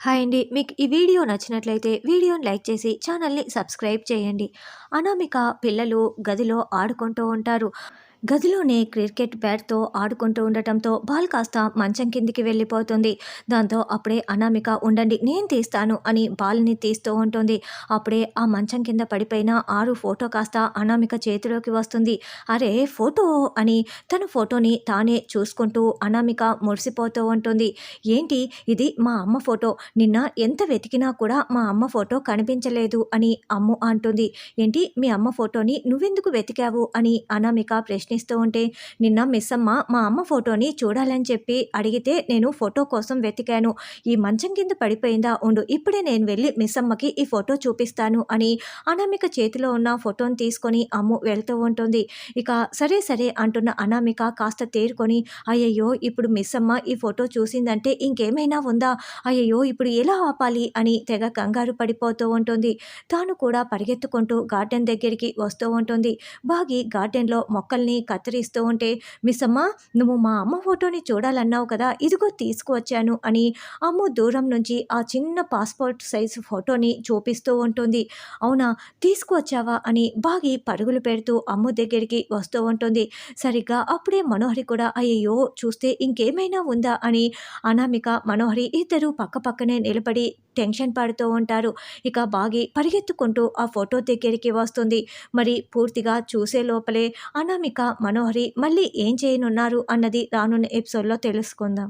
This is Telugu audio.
హాయ్ అండి. మీకు ఈ వీడియో నచ్చినట్లయితే వీడియోని లైక్ చేసి ఛానల్ని సబ్స్క్రైబ్ చేయండి. అనామిక పిల్లలు గదిలో ఆడుకుంటూ ఉంటారు. గదిలోనే క్రికెట్ బ్యాట్తో ఆడుకుంటూ ఉండటంతో బాల్ కాస్త మంచం కిందికి వెళ్ళిపోతుంది. దాంతో అప్పుడే అనామిక ఉండండి నేను తీస్తాను అని బాల్ని తీస్తూ ఉంటుంది. అప్పుడే ఆ మంచం కింద పడిపోయిన ఆరు ఫోటో కాస్త అనామిక చేతిలోకి వస్తుంది. అరే ఫోటో అని తన ఫోటోని తానే చూసుకుంటూ అనామిక మురిసిపోతూ ఉంటుంది. ఏంటి? ఇది మా అమ్మ ఫోటో. నిన్న ఎంత వెతికినా కూడా మా అమ్మ ఫోటో కనిపించలేదు అని అమ్ము అంటుంది. ఏంటి? మీ అమ్మ ఫోటోని నువ్వెందుకు వెతికావు? అని అనామిక ప్రశ్న ప్రశ్నిస్తూ ఉంటే నిన్న మిస్ అమ్మ మా అమ్మ ఫోటోని చూడాలని చెప్పి అడిగితే నేను ఫోటో కోసం వెతికాను. ఈ మంచం కింద పడిపోయిందా ఉండు ఇప్పుడే నేను వెళ్ళి మిస్ అమ్మకి ఈ ఫోటో చూపిస్తాను అని అనామిక చేతిలో ఉన్న ఫోటోని తీసుకొని అమ్ము వెళ్తూ ఉంటుంది. ఇక సరే సరే అంటున్న అనామిక కాస్త తేరుకొని అయ్యయ్యో ఇప్పుడు మిస్ అమ్మ ఈ ఫోటో చూసిందంటే ఇంకేమైనా ఉందా? అయ్యయ్యో ఇప్పుడు ఎలా ఆపాలి? అని తెగ కంగారు పడిపోతూ ఉంటుంది. తాను కూడా పరిగెత్తుకుంటూ గార్డెన్ దగ్గరికి వస్తూ ఉంటుంది. బాగి గార్డెన్లో మొక్కల్ని కత్తిరిస్తూ ఉంటే మిస్ అమ్మ నువ్వు మా అమ్మ ఫోటోని చూడాలన్నావు కదా ఇదిగో తీసుకువచ్చాను అని అమ్ము దూరం నుంచి ఆ చిన్న పాస్పోర్ట్ సైజు ఫోటోని చూపిస్తూ ఉంటుంది. అవునా తీసుకువచ్చావా? అని బాగి పరుగులు పెడుతూ అమ్మ దగ్గరికి వస్తూ ఉంటుంది. సరిగ్గా అప్పుడే మనోహరి కూడా అయ్యో చూస్తే ఇంకేమైనా ఉందా? అని అనామిక మనోహరి ఇద్దరు పక్క పక్కనే నిలబడి టెన్షన్ పడుతూ ఉంటారు. ఇక బాగి పరిగెత్తుకుంటూ ఆ ఫోటో దగ్గరికి వస్తుంది. మరి పూర్తిగా చూసే లోపలే అనామిక మనోహరి మళ్ళీ ఏం చేయనున్నారు అన్నది రానున్న ఎపిసోడ్లో తెలుసుకుందాం.